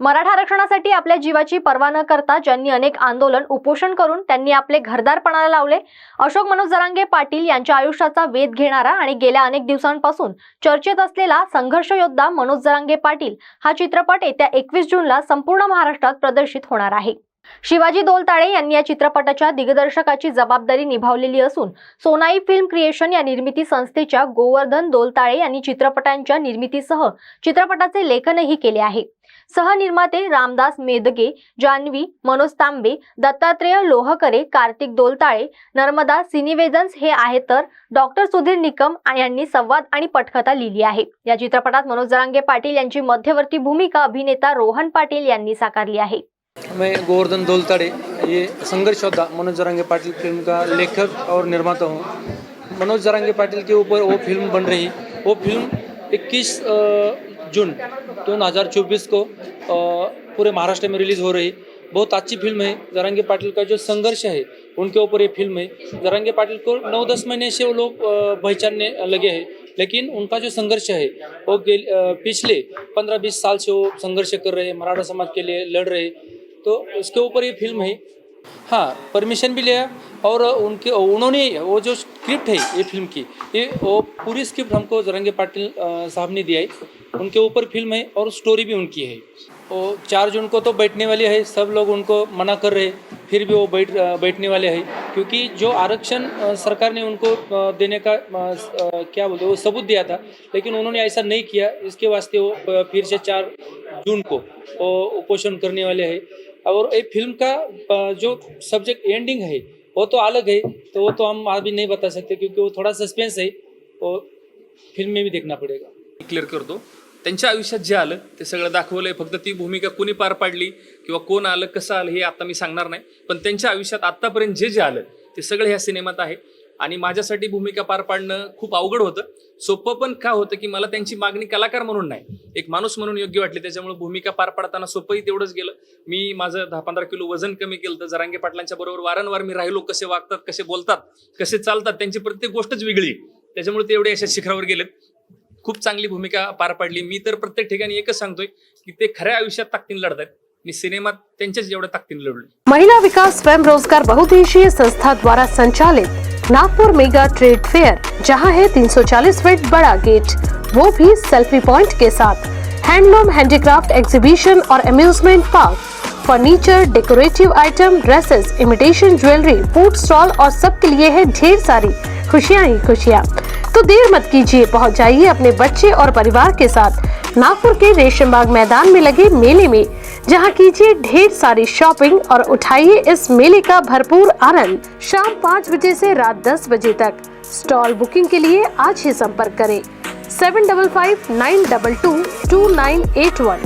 मराठा आरक्षणासाठी आपल्या जीवाची पर्वा न करता ज्यांनी अनेक आंदोलन उपोषण करून त्यांनी आपले घरदारपणाला लावले. अशोक मनोज जरांगे पाटील यांच्या आयुष्याचा वेध घेणारा आणि गेल्या अनेक दिवसांपासून चर्चेत असलेला संघर्ष योद्धा मनोज जरांगे पाटील हा चित्रपट येत्या एकवीस जूनला संपूर्ण महाराष्ट्रात प्रदर्शित होणार आहे. शिवाजी दोलताळे यांनी या चित्रपटाच्या दिग्दर्शकाची जबाबदारी निभावलेली असून सोनाई फिल्म क्रिएशन या निर्मिती संस्थेच्या गोवर्धन दोलताळे यांनी चित्रपटांच्या निर्मितीसह चित्रपटाचे लेखनही केले आहे. सहनिर्माते रामदास मेदगे जान्हवी मनोज तांबे दत्तात्रेय लोहकरे कार्तिक दोलताळे नर्मदा सिनिवेदन्स हे आहेत तर डॉक्टर सुधीर निकम यांनी संवाद आणि पटकथा लिहिली आहे. या चित्रपटात मनोज जरांगे पाटील यांची मध्यवर्ती भूमिका अभिनेता रोहन पाटील यांनी साकारली आहे. मैं गोवर्धन दोलताड़े ये संघर्ष योद्धा मनोज जरांगे पाटिल फिल्म का लेखक और निर्माता हूँ. मनोज जरांगे पाटिल के ऊपर वो फिल्म बन रही. वो फिल्म जून दोन हज़ार चौबीस को पूरे महाराष्ट्र में रिलीज़ हो रही बहुत अच्छी फिल्म है। जरांगे पाटिल का जो संघर्ष है उनके ऊपर ये फिल्म है। जरांगे पाटिल को नौ दस महीने से वो लोग पहचानने लगे हैं। लेकिन उनका जो संघर्ष है वो पिछले पंद्रह बीस साल से वो संघर्ष कर रहे हैं मराठा समाज के लिए लड़ रहे तो उसके ऊपर ये फिल्म है। हाँ परमिशन भी लिया और उनके, उन्होंने वो जो स्क्रिप्ट है ये फ़िल्म की, ये वो पूरी स्क्रिप्ट हमको जरंगे पाटिल साहब ने दिया है उनके ऊपर फ़िल्म है और स्टोरी भी उनकी है। वो चार जून को तो बैठने वाले है, सब लोग उनको मना कर रहे फिर भी वो बैठ बैठने वाले हैं। क्योंकि जो आरक्षण सरकार ने उनको देने का क्या बोलते वो सबूत दिया था, लेकिन उन्होंने ऐसा नहीं किया। इसके वास्ते वो फिर से चार जून को वो उपोषण करने वाले हैं। और ये फिल्म का जो सब्जेक्ट एंडिंग है वो तो अलग है तो वो तो हम अभी नहीं बता सकते क्योंकि वो थोड़ा सस्पेंस है वो फिल्म में भी देखना पड़ेगा। क्लिअर करतो त्यांच्या आयुष्यात जे आलं ते सगळं दाखवलंय फक्त ती भूमिका कोणी पार पाडली किंवा कोण आलं कसं आलं हे आता मी सांगणार नाही. पण त्यांच्या आयुष्यात आत्तापर्यंत जे जे आलं ते सगळं ह्या सिनेमात आहे. आणि माझ्यासाठी भूमिका पार पाडणं खूप अवघड होतं. सोपं पण का होतं की मला त्यांची मागणी कलाकार म्हणून नाही. एक माणूस म्हणून योग्य वाटली त्याच्यामुळे भूमिका पार पाडताना सोपंही तेवढंच गेलं. मी माझं दहा पंधरा किलो वजन कमी केलं तर जरांगे पाटलांच्या बरोबर वारंवार मी राहिलो कसे वागतात कसे बोलतात कसे चालतात त्यांची प्रत्येक गोष्टच वेगळी. त्याच्यामुळे ते एवढे अशा शिखरावर गेलेत खूप चांगली भूमिका पार पाडली. मी तर प्रत्येक ठिकाणी एकच सांगतोय की ते खऱ्या आयुष्यात ताकदीन लढत आहेत महिला विकास स्वयं रोज़गार बहुउद्देशीय संस्था द्वारा संचालित नागपुर मेगा ट्रेड फेयर जहाँ है 340 फीट बड़ा गेट वो भी सेल्फी पॉइंट के साथ। हैंडलूम हैंडीक्राफ्ट एग्जीबिशन और amusement park furniture decorative item dresses imitation jewellery food stall और सबके लिए है ढेर सारी। खुशियाँ ही खुशियाँ। तो देर मत कीजिए, पहुँच जाइए अपने बच्चे और परिवार के साथ। नागपुर के रेशम बाग मैदान में लगे मेले में, जहाँ कीजिए ढेर सारी शॉपिंग और उठाइए इस मेले का भरपूर आनंद। शाम पाँच बजे से रात दस बजे तक। स्टॉल बुकिंग के लिए आज ही संपर्क करें। Seven double five nine double two two nine eight one.